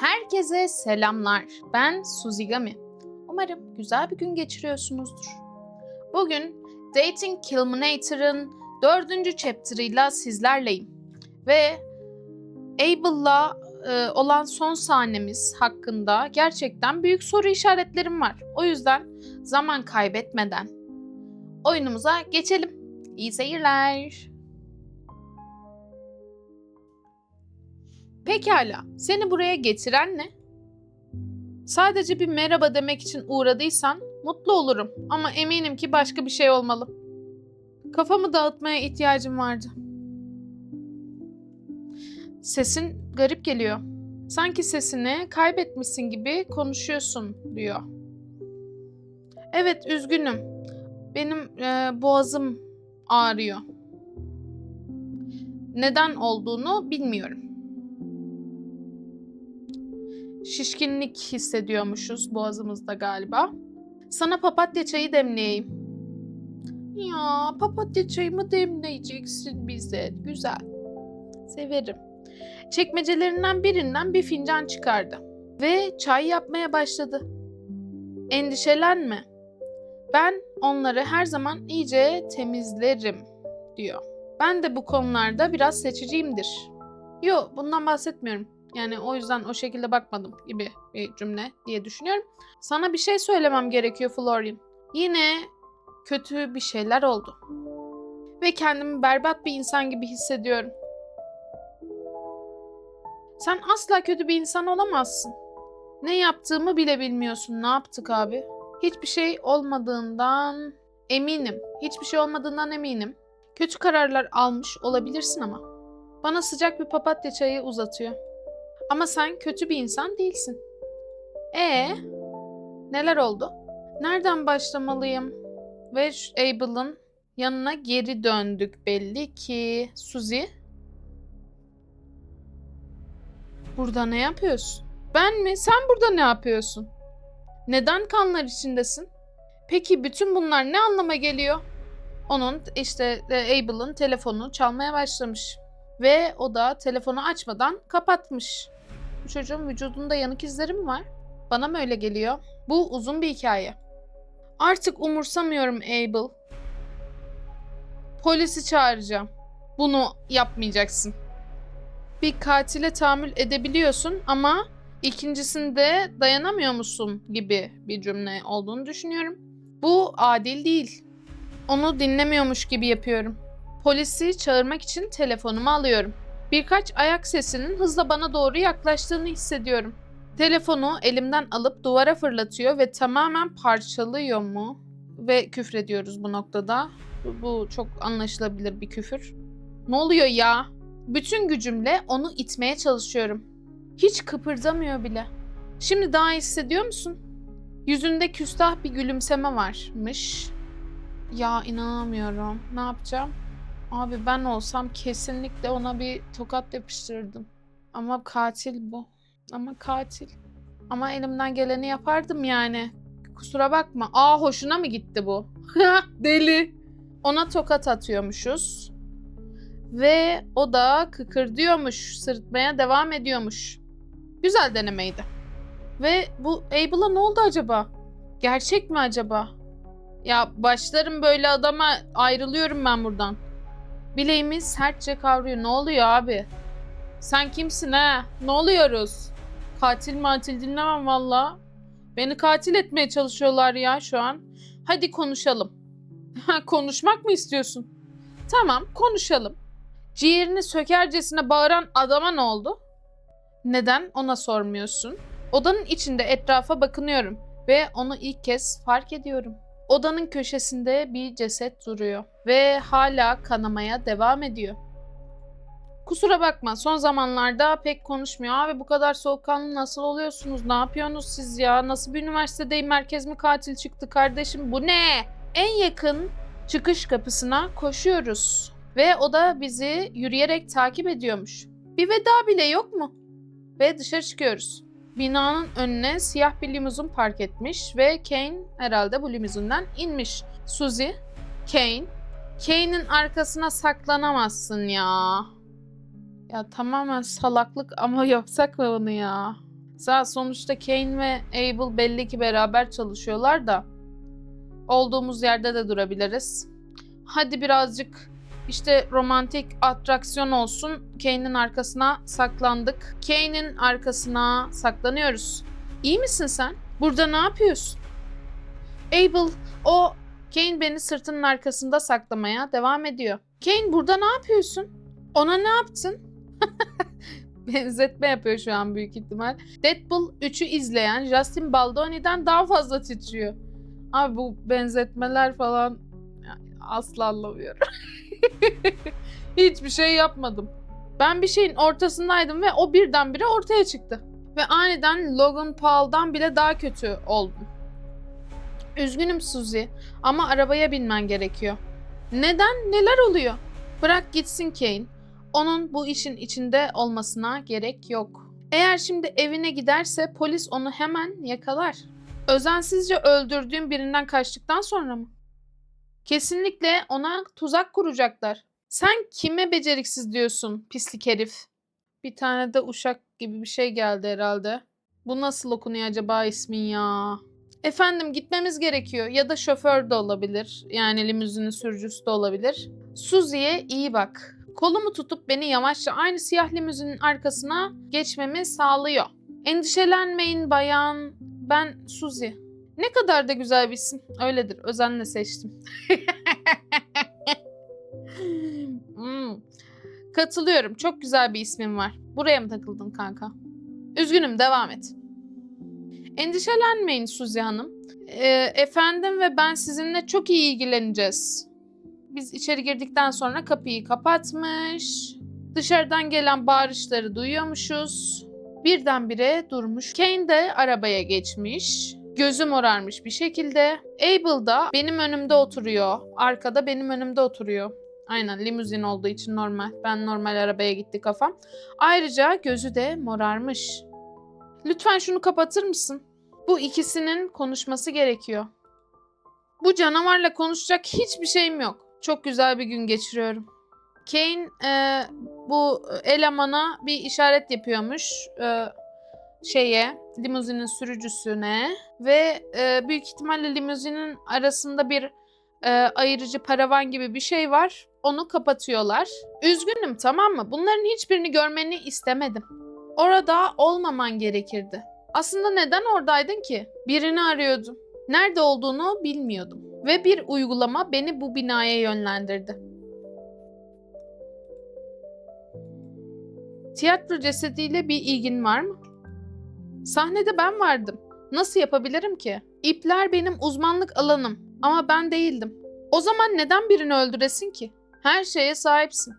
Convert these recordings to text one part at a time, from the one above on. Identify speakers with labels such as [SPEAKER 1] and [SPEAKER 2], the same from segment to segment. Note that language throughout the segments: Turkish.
[SPEAKER 1] Herkese selamlar. Ben Suzigami. Umarım güzel bir gün geçiriyorsunuzdur. Bugün Dating Kilminator'ın dördüncü chapter'ıyla sizlerleyim. Ve Abel'la e, olan son sahnemiz hakkında gerçekten büyük soru işaretlerim var. O yüzden zaman kaybetmeden oyunumuza geçelim. İyi seyirler. Pekala, seni buraya getiren ne? Sadece bir merhaba demek için uğradıysan mutlu olurum ama eminim ki başka bir şey olmalı. Kafamı dağıtmaya ihtiyacım vardı. Sesin garip geliyor. Sanki sesini kaybetmişsin gibi konuşuyorsun diyor. Evet, üzgünüm. Benim e, boğazım ağrıyor. Neden olduğunu bilmiyorum. Şişkinlik hissediyormuşuz boğazımızda galiba. Sana papatya çayı demleyeyim. Ya papatya çayı mı demleyeceksin bize? Güzel. Severim. Çekmecelerinden birinden bir fincan çıkardı. Ve çay yapmaya başladı. Endişelenme. Ben onları her zaman iyice temizlerim diyor. Ben de bu konularda biraz seçiciyimdir. Yo bundan bahsetmiyorum. Yani o yüzden o şekilde bakmadım gibi bir cümle diye düşünüyorum. Sana bir şey söylemem gerekiyor Florian. Yine kötü bir şeyler oldu. Ve kendimi berbat bir insan gibi hissediyorum. Sen asla kötü bir insan olamazsın. Ne yaptığımı bile bilmiyorsun. Ne yaptık abi? Hiçbir şey olmadığından eminim. Hiçbir şey olmadığından eminim. Kötü kararlar almış olabilirsin ama. Bana sıcak bir papatya çayı uzatıyor. Ama sen kötü bir insan değilsin. E neler oldu? Nereden başlamalıyım? Ve Abel'ın yanına geri döndük belli ki. Suzy? Burada ne yapıyorsun? Ben mi? Sen burada ne yapıyorsun? Neden kanlar içindesin? Peki bütün bunlar ne anlama geliyor? Onun işte e, Abel'ın telefonu çalmaya başlamış. Ve o da telefonu açmadan kapatmış. Bu çocuğun vücudunda yanık izleri mi var? Bana mı öyle geliyor? Bu uzun bir hikaye. Artık umursamıyorum Abel. Polisi çağıracağım. Bunu yapmayacaksın. Bir katile tahammül edebiliyorsun ama ikincisinde dayanamıyor musun gibi bir cümle olduğunu düşünüyorum. Bu adil değil. Onu dinlemiyormuş gibi yapıyorum. Polisi çağırmak için telefonumu alıyorum. Birkaç ayak sesinin hızla bana doğru yaklaştığını hissediyorum. Telefonu elimden alıp duvara fırlatıyor ve tamamen parçalıyor mu? Ve küfrediyoruz bu noktada. Bu- çok anlaşılabilir bir küfür. Ne oluyor ya? Bütün gücümle onu itmeye çalışıyorum. Hiç kıpırdamıyor bile. Şimdi daha hissediyor musun? Yüzünde küstah bir gülümseme varmış. Ya inanamıyorum. Ne yapacağım? Abi ben olsam kesinlikle ona bir tokat yapıştırırdım. Ama katil bu. Ama katil. Ama elimden geleni yapardım yani. Kusura bakma. Aa hoşuna mı gitti bu? Deli. Ona tokat atıyormuşuz. Ve o da kıkırdıyormuş. Sırıtmaya devam ediyormuş. Güzel denemeydi. Ve bu Abel'a ne oldu acaba? Gerçek mi acaba? Ya başlarım böyle adama ayrılıyorum ben buradan. Bileğimi sertçe kavruyor. Ne oluyor abi? Sen kimsin ha? Ne oluyoruz? Katil matil dinlemem valla. Beni katil etmeye çalışıyorlar ya şu an. Hadi konuşalım. Konuşmak mı istiyorsun? Tamam konuşalım. Ciğerini sökercesine bağıran adama ne oldu? Neden ona sormuyorsun? Odanın içinde etrafa bakınıyorum ve onu ilk kez fark ediyorum. Odanın köşesinde bir ceset duruyor ve hala kanamaya devam ediyor. Kusura bakma son zamanlarda pek konuşmuyor. Abi bu kadar soğukkanlı nasıl oluyorsunuz? Ne yapıyorsunuz siz ya? Nasıl bir üniversitedeyim? Merkez mi katil çıktı kardeşim? Bu ne? En yakın çıkış kapısına koşuyoruz. Ve o da bizi yürüyerek takip ediyormuş. Bir veda bile yok mu? Ve dışarı çıkıyoruz. Binanın önüne siyah bir limuzin park etmiş ve Kane herhalde bu limuzinden inmiş. Suzy, Kane, Kane'in arkasına saklanamazsın ya. Ya tamamen salaklık ama yapsak mı bunu ya? Sa sonuçta Kane ve Abel belli ki beraber çalışıyorlar da olduğumuz yerde de durabiliriz. Hadi birazcık işte romantik atraksiyon olsun. Kane'in arkasına saklandık. Kane'in arkasına saklanıyoruz. İyi misin sen? Burada ne yapıyorsun? Abel, o Kane beni sırtının arkasında saklamaya devam ediyor. Kane burada ne yapıyorsun? Ona ne yaptın? Benzetme yapıyor şu an büyük ihtimal. Deadpool 3'ü izleyen Justin Baldoni'den daha fazla titriyor. Abi bu benzetmeler falan asla anlamıyorum. Hiçbir şey yapmadım. Ben bir şeyin ortasındaydım ve o birdenbire ortaya çıktı. Ve aniden Logan Paul'dan bile daha kötü oldum. Üzgünüm Suzy ama arabaya binmen gerekiyor. Neden? Neler oluyor? Bırak gitsin Kane. Onun bu işin içinde olmasına gerek yok. Eğer şimdi evine giderse polis onu hemen yakalar. Özensizce öldürdüğüm birinden kaçtıktan sonra mı? Kesinlikle ona tuzak kuracaklar. Sen kime beceriksiz diyorsun pislik herif? Bir tane de uşak gibi bir şey geldi herhalde. Bu nasıl okunuyor acaba ismin ya? Efendim gitmemiz gerekiyor ya da şoför de olabilir. Yani limuzinin sürücüsü de olabilir. Suzy'ye iyi bak. Kolumu tutup beni yavaşça aynı siyah limuzinin arkasına geçmemi sağlıyor. Endişelenmeyin bayan. Ben Suzy. Ne kadar da güzel bir isim. Öyledir. Özenle seçtim. Hmm. Katılıyorum. Çok güzel bir ismin var. Buraya mı takıldın kanka? Üzgünüm. Devam et. Endişelenmeyin Suzi Hanım. Ee, efendim ve ben sizinle çok iyi ilgileneceğiz. Biz içeri girdikten sonra kapıyı kapatmış. Dışarıdan gelen bağırışları duyuyormuşuz. Birdenbire durmuş. Kane de arabaya geçmiş. Gözü morarmış bir şekilde. Abel da benim önümde oturuyor. Arkada benim önümde oturuyor. Aynen limuzin olduğu için normal. Ben normal arabaya gitti kafam. Ayrıca gözü de morarmış. Lütfen şunu kapatır mısın? Bu ikisinin konuşması gerekiyor. Bu canavarla konuşacak hiçbir şeyim yok. Çok güzel bir gün geçiriyorum. Kane e, bu elemana bir işaret yapıyormuş. E, şeye, limuzinin sürücüsüne ve e, büyük ihtimalle limuzinin arasında bir e, ayırıcı paravan gibi bir şey var. Onu kapatıyorlar. Üzgünüm tamam mı? Bunların hiçbirini görmeni istemedim. Orada olmaman gerekirdi. Aslında neden oradaydın ki? Birini arıyordum. Nerede olduğunu bilmiyordum. Ve bir uygulama beni bu binaya yönlendirdi. Tiyatro cesediyle bir ilgin var mı? Sahnede ben vardım. Nasıl yapabilirim ki? İpler benim uzmanlık alanım ama ben değildim. O zaman neden birini öldüresin ki? Her şeye sahipsin.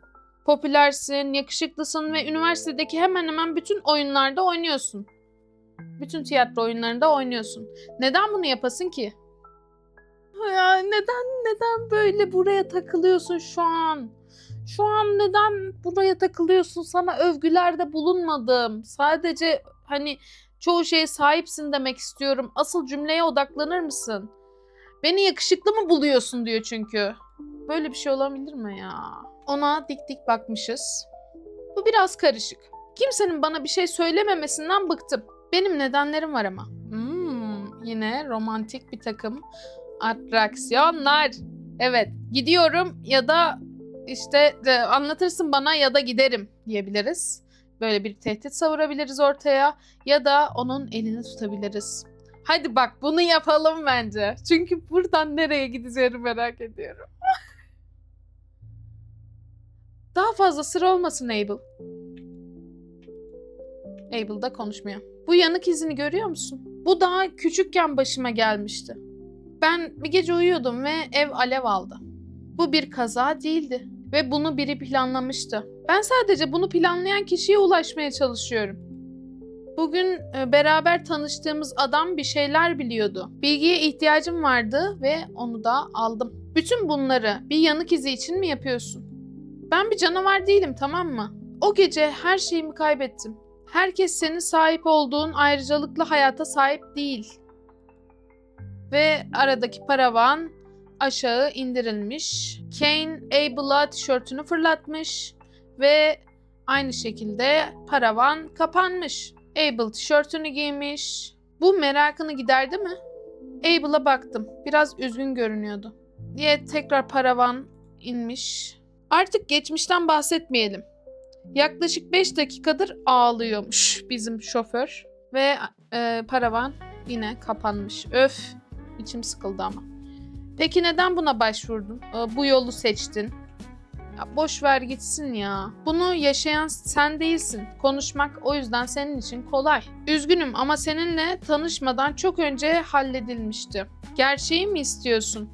[SPEAKER 1] Popülersin, yakışıklısın ve üniversitedeki hemen hemen bütün oyunlarda oynuyorsun. Bütün tiyatro oyunlarında oynuyorsun. Neden bunu yapasın ki? Ya neden neden böyle buraya takılıyorsun şu an? Şu an neden buraya takılıyorsun? Sana övgülerde bulunmadım. Sadece hani çoğu şeye sahipsin demek istiyorum. Asıl cümleye odaklanır mısın? Beni yakışıklı mı buluyorsun diyor çünkü. Böyle bir şey olabilir mi ya? Ona dik dik bakmışız. Bu biraz karışık. Kimsenin bana bir şey söylememesinden bıktım. Benim nedenlerim var ama. Hmm, yine romantik bir takım atraksiyonlar. Evet, gidiyorum ya da işte de anlatırsın bana ya da giderim diyebiliriz. Böyle bir tehdit savurabiliriz ortaya ya da onun elini tutabiliriz. Hadi bak bunu yapalım bence. Çünkü buradan nereye gideceğini merak ediyorum. Daha fazla sıra olmasın Abel. Abel da konuşmuyor. Bu yanık izini görüyor musun? Bu daha küçükken başıma gelmişti. Ben bir gece uyuyordum ve ev alev aldı. Bu bir kaza değildi ve bunu biri planlamıştı. Ben sadece bunu planlayan kişiye ulaşmaya çalışıyorum. Bugün e, beraber tanıştığımız adam bir şeyler biliyordu. Bilgiye ihtiyacım vardı ve onu da aldım. Bütün bunları bir yanık izi için mi yapıyorsun? Ben bir canavar değilim tamam mı? O gece her şeyimi kaybettim. Herkes senin sahip olduğun ayrıcalıklı hayata sahip değil. Ve aradaki paravan aşağı indirilmiş. Kane Abel'a tişörtünü fırlatmış ve aynı şekilde paravan kapanmış. Abel tişörtünü giymiş. Bu merakını giderdi mi? Abel'a baktım. Biraz üzgün görünüyordu. Diye tekrar paravan inmiş. Artık geçmişten bahsetmeyelim. Yaklaşık 5 dakikadır ağlıyormuş bizim şoför. Ve e, paravan yine kapanmış. Öf, içim sıkıldı ama. Peki neden buna başvurdun? E, bu yolu seçtin. Ya boş ver gitsin ya. Bunu yaşayan sen değilsin. Konuşmak o yüzden senin için kolay. Üzgünüm ama seninle tanışmadan çok önce halledilmişti. Gerçeği mi istiyorsun?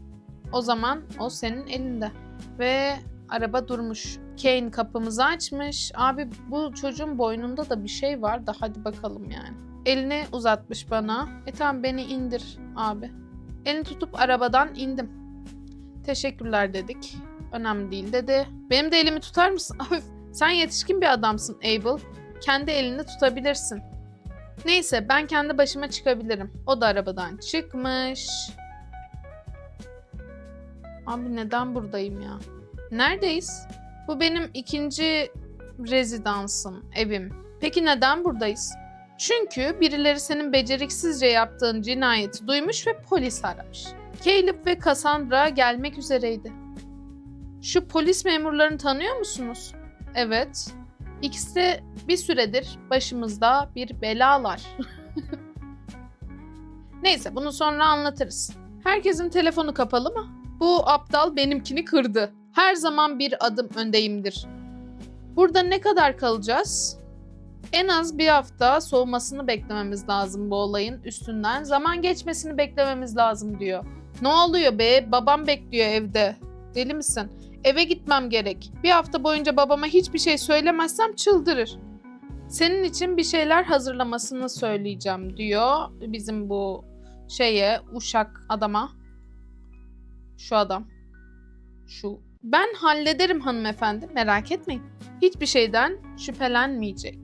[SPEAKER 1] O zaman o senin elinde. Ve araba durmuş. Kane kapımızı açmış. Abi bu çocuğun boynunda da bir şey var da hadi bakalım yani. Elini uzatmış bana. E tamam beni indir abi. Elini tutup arabadan indim. Teşekkürler dedik. Önemli değil dedi. Benim de elimi tutar mısın? Sen yetişkin bir adamsın Abel. Kendi elini tutabilirsin. Neyse ben kendi başıma çıkabilirim. O da arabadan çıkmış. Abi neden buradayım ya? Neredeyiz? Bu benim ikinci rezidansım, evim. Peki neden buradayız? Çünkü birileri senin beceriksizce yaptığın cinayeti duymuş ve polis aramış. Caleb ve Cassandra gelmek üzereydi. Şu polis memurlarını tanıyor musunuz? Evet. İkisi de bir süredir başımızda bir belalar. Neyse bunu sonra anlatırız. Herkesin telefonu kapalı mı? Bu aptal benimkini kırdı. Her zaman bir adım öndeyimdir. Burada ne kadar kalacağız? En az bir hafta soğumasını beklememiz lazım bu olayın üstünden. Zaman geçmesini beklememiz lazım diyor. Ne oluyor be? Babam bekliyor evde. Deli misin? Eve gitmem gerek. Bir hafta boyunca babama hiçbir şey söylemezsem çıldırır. Senin için bir şeyler hazırlamasını söyleyeceğim diyor bizim bu şeye uşak adama. Şu adam. Şu. Ben hallederim hanımefendi merak etmeyin. Hiçbir şeyden şüphelenmeyecek.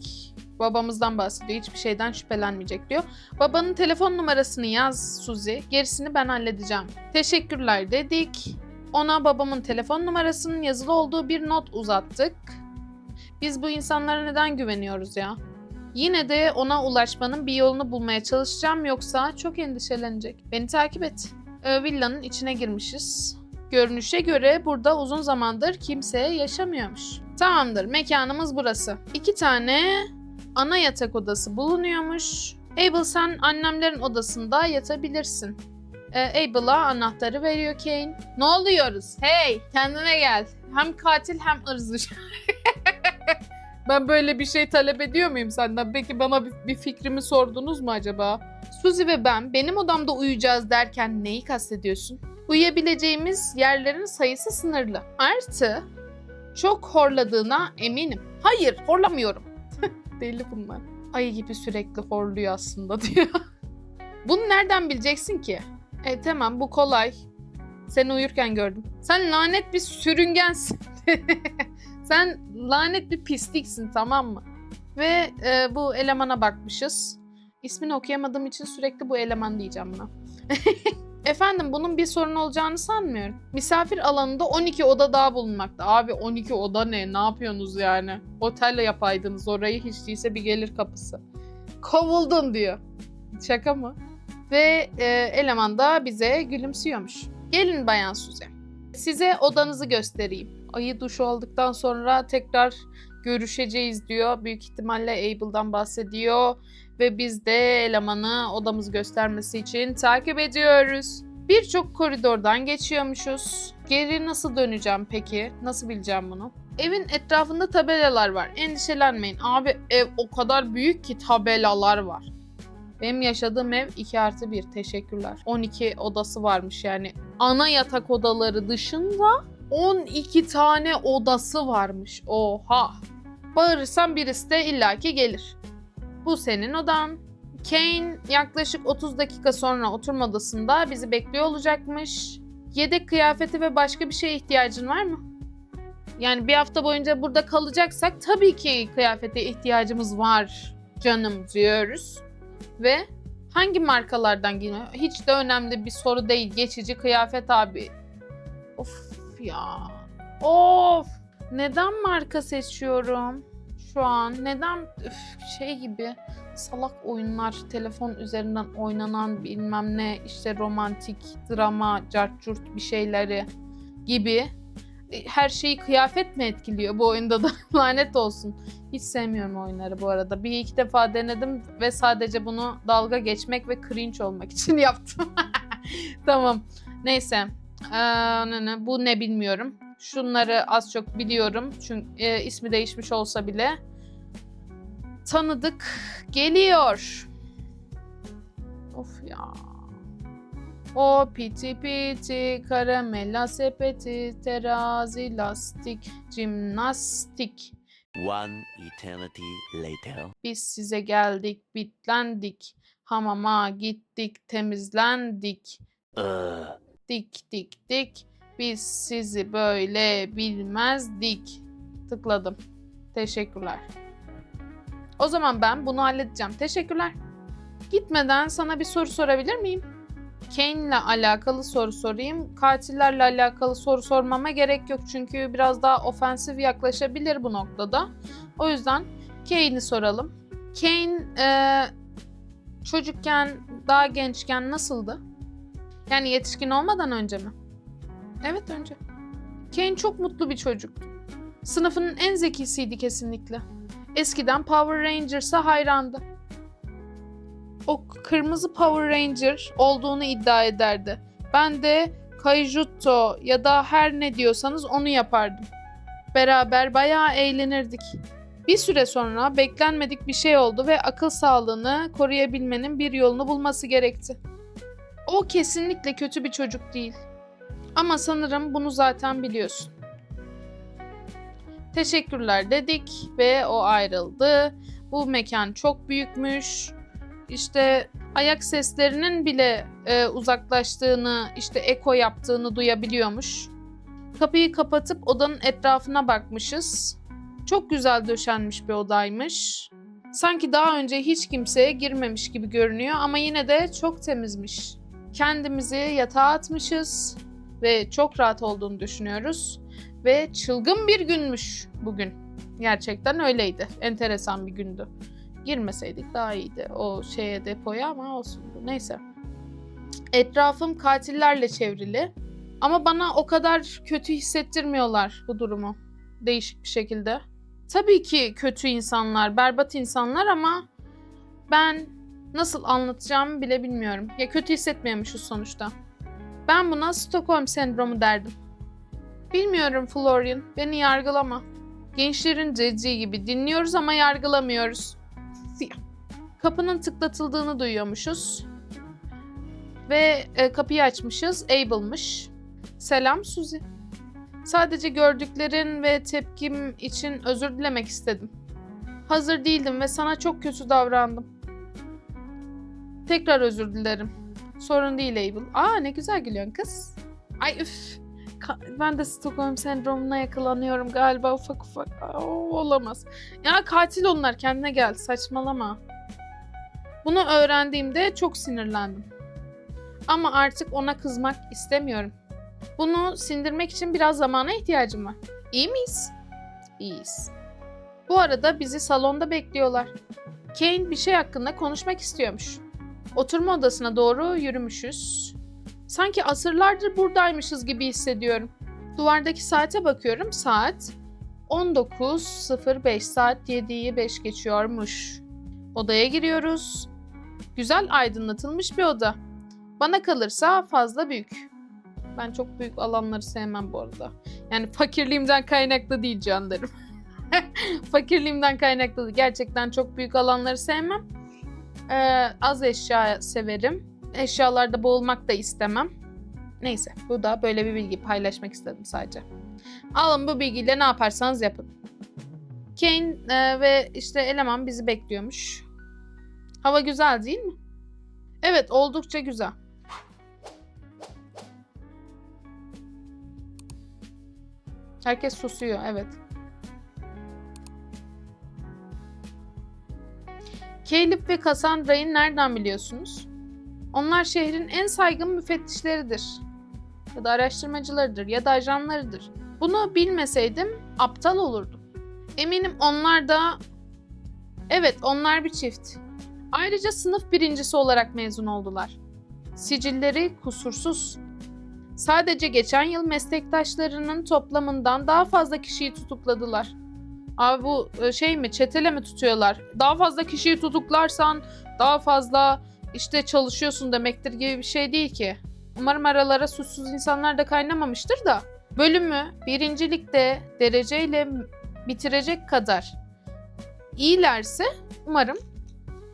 [SPEAKER 1] Babamızdan bahsediyor. Hiçbir şeyden şüphelenmeyecek diyor. Babanın telefon numarasını yaz Suzi. Gerisini ben halledeceğim. Teşekkürler dedik. Ona babamın telefon numarasının yazılı olduğu bir not uzattık. Biz bu insanlara neden güveniyoruz ya? Yine de ona ulaşmanın bir yolunu bulmaya çalışacağım yoksa çok endişelenecek. Beni takip et. Villanın içine girmişiz. Görünüşe göre burada uzun zamandır kimse yaşamıyormuş. Tamamdır, mekanımız burası. İki tane ana yatak odası bulunuyormuş. Abel sen annemlerin odasında yatabilirsin. Ee, Abel'a anahtarı veriyor Kane. Ne oluyoruz? Hey kendine gel. Hem katil hem ırzı. ben böyle bir şey talep ediyor muyum senden? Peki bana bir, bir fikrimi sordunuz mu acaba? Suzy ve ben benim odamda uyuyacağız derken neyi kastediyorsun? Uyuyabileceğimiz yerlerin sayısı sınırlı. Artı çok horladığına eminim. Hayır horlamıyorum. Deli bunlar. Ayı gibi sürekli horluyor aslında diyor. Bunu nereden bileceksin ki? E tamam bu kolay. Seni uyurken gördüm. Sen lanet bir sürüngensin. Sen lanet bir pisliksin tamam mı? Ve e, bu elemana bakmışız. İsmini okuyamadığım için sürekli bu eleman diyeceğim buna. Efendim bunun bir sorun olacağını sanmıyorum. Misafir alanında 12 oda daha bulunmakta. Abi 12 oda ne? Ne yapıyorsunuz yani? Otelle yapaydınız orayı hiç değilse bir gelir kapısı. Kovuldun diyor. Şaka mı? Ve e, eleman da bize gülümsüyormuş. Gelin Bayan Suze. Size odanızı göstereyim. Ayı duş olduktan sonra tekrar görüşeceğiz diyor. Büyük ihtimalle Abel'dan bahsediyor. Ve biz de elemanı odamızı göstermesi için takip ediyoruz. Birçok koridordan geçiyormuşuz. Geri nasıl döneceğim peki? Nasıl bileceğim bunu? Evin etrafında tabelalar var. Endişelenmeyin. Abi ev o kadar büyük ki tabelalar var. Benim yaşadığım ev 2 artı 1. Teşekkürler. 12 odası varmış yani. Ana yatak odaları dışında 12 tane odası varmış. Oha. Bağırırsam birisi de illaki gelir. Bu senin odan. Kane yaklaşık 30 dakika sonra oturma odasında bizi bekliyor olacakmış. Yedek kıyafeti ve başka bir şeye ihtiyacın var mı? Yani bir hafta boyunca burada kalacaksak tabii ki kıyafete ihtiyacımız var canım diyoruz. Ve hangi markalardan giyiniyor? Hiç de önemli bir soru değil. Geçici kıyafet abi. Of ya. Of. Neden marka seçiyorum? Şu an neden Üf, şey gibi salak oyunlar, telefon üzerinden oynanan bilmem ne işte romantik, drama, cartçurt bir şeyleri gibi E, her şeyi kıyafet mi etkiliyor bu oyunda da lanet olsun. Hiç sevmiyorum oyunları bu arada. Bir iki defa denedim ve sadece bunu dalga geçmek ve cringe olmak için yaptım. tamam. Neyse. Ee, bu ne bilmiyorum. Şunları az çok biliyorum. Çünkü e, ismi değişmiş olsa bile. Tanıdık geliyor. Of ya. O piti piti, karamela sepeti, terazi, lastik, jimnastik.
[SPEAKER 2] One eternity later.
[SPEAKER 1] Biz size geldik, bitlendik. Hamama gittik, temizlendik.
[SPEAKER 2] Ugh.
[SPEAKER 1] Dik dik dik. Biz sizi böyle bilmezdik. Tıkladım. Teşekkürler. O zaman ben bunu halledeceğim. Teşekkürler. Gitmeden sana bir soru sorabilir miyim? Kane'le alakalı soru sorayım. Katillerle alakalı soru sormama gerek yok çünkü biraz daha ofensif yaklaşabilir bu noktada. O yüzden Kane'i soralım. Kane e, çocukken, daha gençken nasıldı? Yani yetişkin olmadan önce mi? Evet önce. Kane çok mutlu bir çocuktu. Sınıfının en zekisiydi kesinlikle. Eskiden Power Rangers'a hayrandı. O kırmızı Power Ranger olduğunu iddia ederdi. Ben de Kaijutto ya da her ne diyorsanız onu yapardım. Beraber bayağı eğlenirdik. Bir süre sonra beklenmedik bir şey oldu ve akıl sağlığını koruyabilmenin bir yolunu bulması gerekti. O kesinlikle kötü bir çocuk değil. Ama sanırım bunu zaten biliyorsun. Teşekkürler dedik ve o ayrıldı. Bu mekan çok büyükmüş. İşte ayak seslerinin bile e, uzaklaştığını, işte eko yaptığını duyabiliyormuş. Kapıyı kapatıp odanın etrafına bakmışız. Çok güzel döşenmiş bir odaymış. Sanki daha önce hiç kimseye girmemiş gibi görünüyor ama yine de çok temizmiş. Kendimizi yatağa atmışız ve çok rahat olduğunu düşünüyoruz. Ve çılgın bir günmüş bugün. Gerçekten öyleydi. Enteresan bir gündü. Girmeseydik daha iyiydi o şeye depoya ama olsun. Neyse. Etrafım katillerle çevrili. Ama bana o kadar kötü hissettirmiyorlar bu durumu. Değişik bir şekilde. Tabii ki kötü insanlar, berbat insanlar ama ben nasıl anlatacağımı bile bilmiyorum. Ya kötü hissetmiyormuşuz sonuçta. Ben buna Stockholm sendromu derdim. Bilmiyorum Florian, beni yargılama. Gençlerin dediği gibi dinliyoruz ama yargılamıyoruz. Kapının tıklatıldığını duyuyormuşuz. Ve e, kapıyı açmışız. Abel'mış. Selam Suzy. Sadece gördüklerin ve tepkim için özür dilemek istedim. Hazır değildim ve sana çok kötü davrandım. Tekrar özür dilerim. Sorun değil Abel. Aa ne güzel gülüyorsun kız. Ay üf. Ka- ben de Stockholm sendromuna yakalanıyorum galiba ufak ufak. Aa, olamaz. Ya katil onlar kendine gel saçmalama. Bunu öğrendiğimde çok sinirlendim. Ama artık ona kızmak istemiyorum. Bunu sindirmek için biraz zamana ihtiyacım var. İyi miyiz? İyiyiz. Bu arada bizi salonda bekliyorlar. Kane bir şey hakkında konuşmak istiyormuş. Oturma odasına doğru yürümüşüz. Sanki asırlardır buradaymışız gibi hissediyorum. Duvardaki saate bakıyorum. Saat 19.05 saat 7'yi 5 geçiyormuş. Odaya giriyoruz. Güzel aydınlatılmış bir oda. Bana kalırsa fazla büyük. Ben çok büyük alanları sevmem bu arada. Yani fakirliğimden kaynaklı değil canlarım. fakirliğimden kaynaklı değil. Gerçekten çok büyük alanları sevmem. Ee, az eşya severim. Eşyalarda boğulmak da istemem. Neyse bu da böyle bir bilgi paylaşmak istedim sadece. Alın bu bilgiyle ne yaparsanız yapın. Kane e, ve işte eleman bizi bekliyormuş. Hava güzel değil mi? Evet oldukça güzel. Herkes susuyor evet. Caleb ve Cassandra'yı nereden biliyorsunuz? Onlar şehrin en saygın müfettişleridir. Ya da araştırmacılarıdır ya da ajanlarıdır. Bunu bilmeseydim aptal olurdum. Eminim onlar da... Evet onlar bir çift. Ayrıca sınıf birincisi olarak mezun oldular. Sicilleri kusursuz. Sadece geçen yıl meslektaşlarının toplamından daha fazla kişiyi tutukladılar. Abi bu e, şey mi çetele mi tutuyorlar? Daha fazla kişiyi tutuklarsan daha fazla işte çalışıyorsun demektir gibi bir şey değil ki. Umarım aralara suçsuz insanlar da kaynamamıştır da. Bölümü birincilikte dereceyle bitirecek kadar iyilerse umarım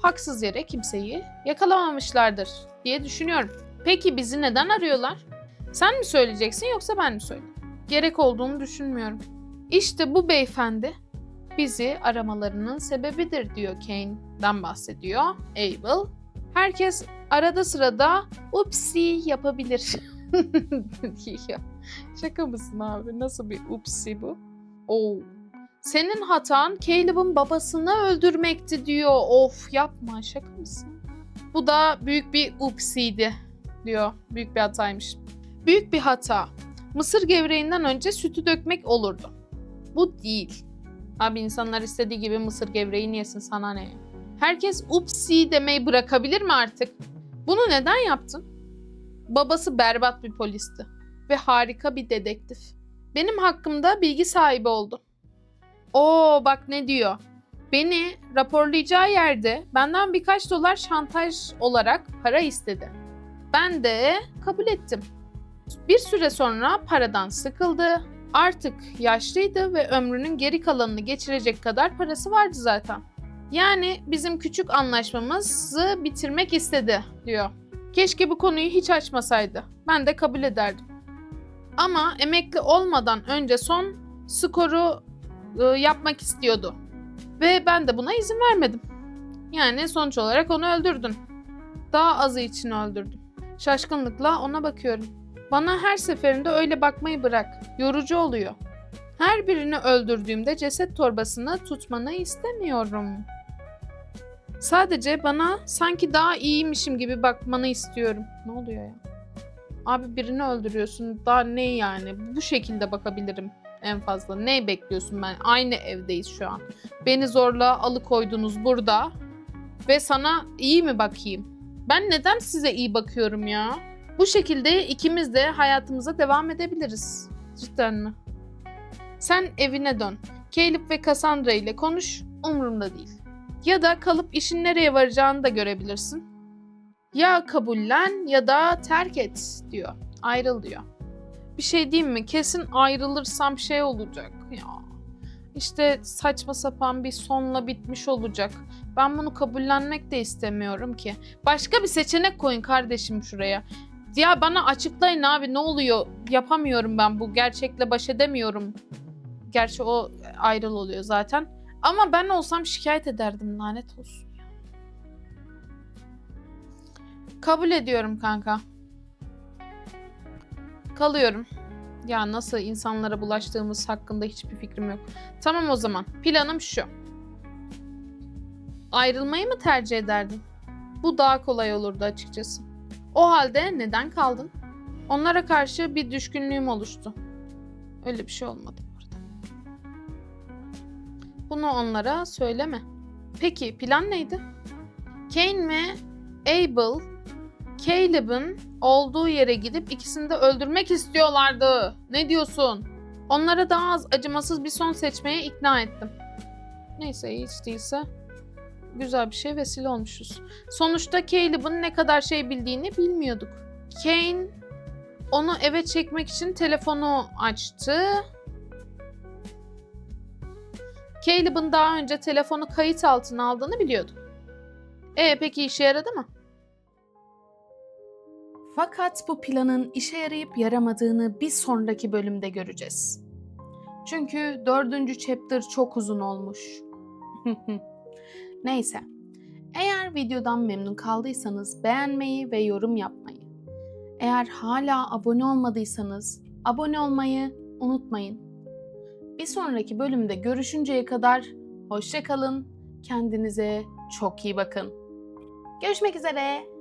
[SPEAKER 1] haksız yere kimseyi yakalamamışlardır diye düşünüyorum. Peki bizi neden arıyorlar? Sen mi söyleyeceksin yoksa ben mi söyleyeyim? Gerek olduğunu düşünmüyorum. İşte bu beyefendi bizi aramalarının sebebidir diyor Kane'den bahsediyor Abel. Herkes arada sırada upsi yapabilir. Ya, Şaka mısın abi? Nasıl bir upsi bu? Oo. Senin hatan Caleb'ın babasını öldürmekti diyor. Of yapma şaka mısın? Bu da büyük bir upsiydi diyor. Büyük bir hataymış. Büyük bir hata. Mısır gevreğinden önce sütü dökmek olurdu. Bu değil. Abi insanlar istediği gibi mısır gevreğini yesin sana ne? Herkes upsi demeyi bırakabilir mi artık? Bunu neden yaptın? Babası berbat bir polisti ve harika bir dedektif. Benim hakkımda bilgi sahibi oldu. Oo bak ne diyor. Beni raporlayacağı yerde benden birkaç dolar şantaj olarak para istedi. Ben de kabul ettim. Bir süre sonra paradan sıkıldı. Artık yaşlıydı ve ömrünün geri kalanını geçirecek kadar parası vardı zaten. Yani bizim küçük anlaşmamızı bitirmek istedi diyor. Keşke bu konuyu hiç açmasaydı. Ben de kabul ederdim. Ama emekli olmadan önce son skoru e, yapmak istiyordu. Ve ben de buna izin vermedim. Yani sonuç olarak onu öldürdün. Daha azı için öldürdüm. Şaşkınlıkla ona bakıyorum. Bana her seferinde öyle bakmayı bırak. Yorucu oluyor. Her birini öldürdüğümde ceset torbasını tutmanı istemiyorum. Sadece bana sanki daha iyiymişim gibi bakmanı istiyorum. Ne oluyor ya? Abi birini öldürüyorsun. Daha ne yani? Bu şekilde bakabilirim en fazla. Ne bekliyorsun ben? Aynı evdeyiz şu an. Beni zorla alıkoydunuz burada. Ve sana iyi mi bakayım? Ben neden size iyi bakıyorum ya? Bu şekilde ikimiz de hayatımıza devam edebiliriz. Cidden mi? Sen evine dön. Caleb ve Cassandra ile konuş. Umurumda değil. Ya da kalıp işin nereye varacağını da görebilirsin. Ya kabullen ya da terk et diyor. Ayrıl diyor. Bir şey diyeyim mi? Kesin ayrılırsam şey olacak ya. İşte saçma sapan bir sonla bitmiş olacak. Ben bunu kabullenmek de istemiyorum ki. Başka bir seçenek koyun kardeşim şuraya. Ya bana açıklayın abi ne oluyor? Yapamıyorum ben bu. Gerçekle baş edemiyorum. Gerçi o ayrıl oluyor zaten. Ama ben olsam şikayet ederdim lanet olsun. Kabul ediyorum kanka. Kalıyorum. Ya nasıl insanlara bulaştığımız hakkında hiçbir fikrim yok. Tamam o zaman. Planım şu. Ayrılmayı mı tercih ederdin? Bu daha kolay olurdu açıkçası. O halde neden kaldın? Onlara karşı bir düşkünlüğüm oluştu. Öyle bir şey olmadı bu arada. Bunu onlara söyleme. Peki plan neydi? Kane ve Abel, Caleb'ın olduğu yere gidip ikisini de öldürmek istiyorlardı. Ne diyorsun? Onlara daha az acımasız bir son seçmeye ikna ettim. Neyse hiç değilse güzel bir şey vesile olmuşuz. Sonuçta Caleb'ın ne kadar şey bildiğini bilmiyorduk. Kane onu eve çekmek için telefonu açtı. Caleb'ın daha önce telefonu kayıt altına aldığını biliyordu. E peki işe yaradı mı? Fakat bu planın işe yarayıp yaramadığını bir sonraki bölümde göreceğiz. Çünkü dördüncü chapter çok uzun olmuş. Neyse. Eğer videodan memnun kaldıysanız beğenmeyi ve yorum yapmayı. Eğer hala abone olmadıysanız abone olmayı unutmayın. Bir sonraki bölümde görüşünceye kadar hoşça kalın. Kendinize çok iyi bakın. Görüşmek üzere.